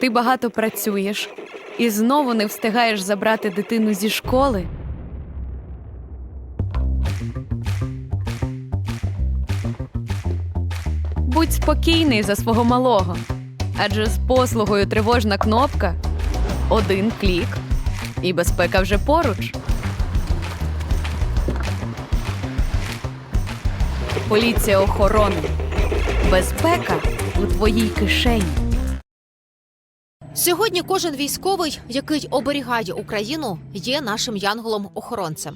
Ти багато працюєш і знову не встигаєш забрати дитину зі школи. Будь спокійний за свого малого, адже з послугою тривожна кнопка один клік, і безпека вже поруч. Поліція охорони. Безпека у твоїй кишені. Сьогодні кожен військовий, який оберігає Україну, є нашим янголом-охоронцем.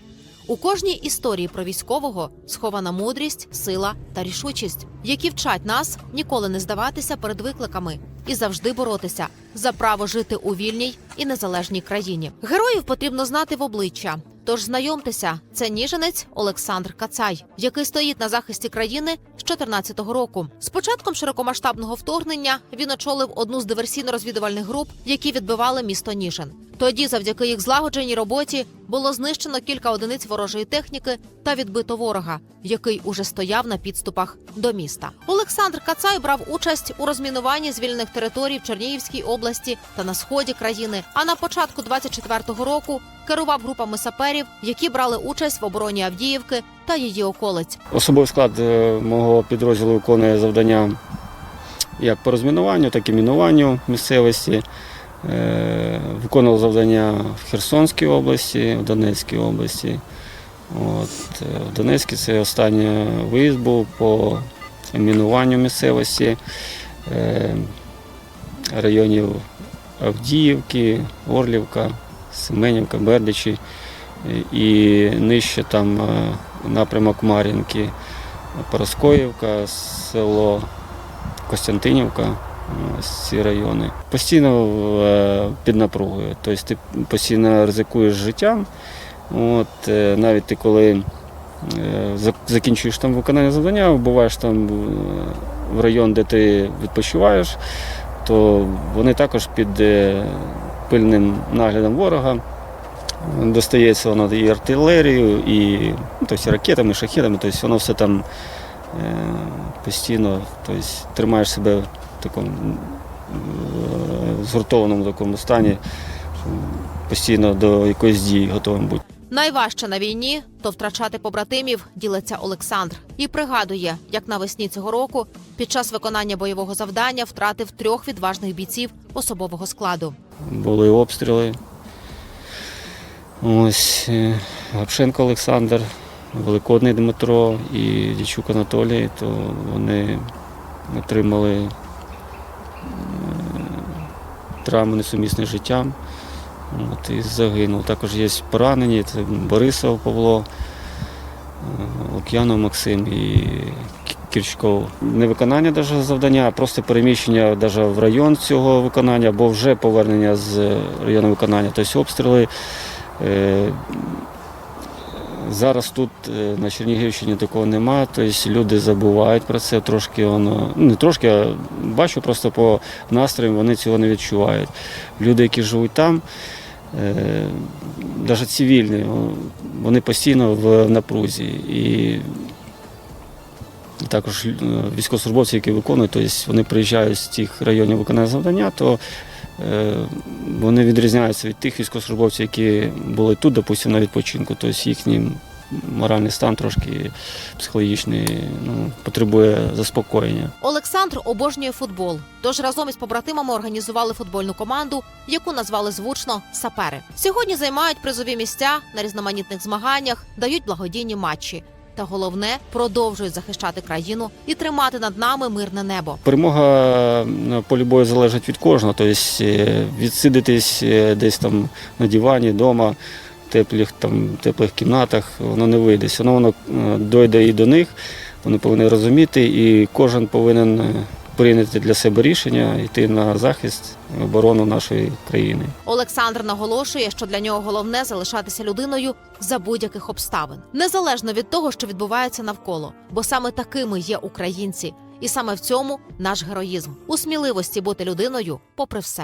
У кожній історії про військового схована мудрість, сила та рішучість, які вчать нас ніколи не здаватися перед викликами і завжди боротися за право жити у вільній і незалежній країні. Героїв потрібно знати в обличчя. Тож знайомтеся, це ніженець Олександр Кацай, який стоїть на захисті країни з 2014 року. З початком широкомасштабного вторгнення він очолив одну з диверсійно-розвідувальних груп, які відбивали місто Ніжин. Тоді, завдяки їх злагодженій роботі, було знищено кілька одиниць ворожої техніки та відбито ворога, який уже стояв на підступах до міста. Олександр Кацай брав участь у розмінуванні звільнених територій в Чернігівській області та на сході країни. А на початку 24-го року керував групами саперів, які брали участь в обороні Авдіївки та її околиць. Особовий склад е, мого підрозділу виконує завдання як по розмінуванню, так і мінуванню місцевості. Е, Виконував завдання в Херсонській області, в Донецькій області. От, е, в Донецькій це останній виїзд був по мінуванню місцевості е, районів Авдіївки, Орлівка, Семенівка, Бердичі і нижче там напрямок Мар'їнки, Пороскоївка, село Костянтинівка, ось ці райони. Постійно е, під напругою, тобто ти постійно ризикуєш життям. От, е, навіть ти коли е, закінчуєш там виконання завдання, вбуваєш там е, в район, де ти відпочиваєш, то вони також під е, пильним наглядом ворога. Достається воно і артилерією, і ну, тобто, ракетами, і шахедами, тобто воно все там е, постійно тобто, тримаєш себе такому е, згуртованому такому стані, постійно до якоїсь дії готовим бути. Найважче на війні то втрачати побратимів, ділиться Олександр. І пригадує, як навесні цього року під час виконання бойового завдання втратив трьох відважних бійців особового складу. Були обстріли. Ось е, Гапшенко Олександр, Великодний Дмитро і Дічук Анатолій, то вони отримали травми несумісні з життям. От, і загинув. Також є поранені, це Борисов Павло, е, Лук'янов Максим і Кірчков. Не виконання даже завдання, а просто переміщення даже в район цього виконання, або вже повернення з району виконання. Тобто обстріли. Е, Зараз тут е, на Чернігівщині такого нема, тобто люди забувають про це трошки воно. Не трошки, а бачу просто по настроям, вони цього не відчувають. Люди, які живуть там, навіть цивільні, вони постійно в напрузі. І також е, військовослужбовці, які виконують, тобто вони приїжджають з тих районів виконання завдання, то е, вони відрізняються від тих військовослужбовців, які були тут, допустимо, на відпочинку. Тобто їхній моральний стан трошки психологічний ну, потребує заспокоєння. Олександр обожнює футбол, тож разом із побратимами організували футбольну команду, яку назвали звучно сапери. Сьогодні займають призові місця на різноманітних змаганнях, дають благодійні матчі. Та головне продовжують захищати країну і тримати над нами мирне небо. Перемога на полі бою залежить від кожного. Тобто відсидитись е, десь там на дивані, вдома, теплих, там, теплих кімнатах, воно не вийде. Воно воно е, дойде і до них, вони повинні розуміти, і кожен повинен прийняти для себе рішення йти на захист, оборону нашої країни. Олександр наголошує, що для нього головне залишатися людиною за будь-яких обставин, незалежно від того, що відбувається навколо, бо саме такими є українці, і саме в цьому наш героїзм у сміливості бути людиною, попри все.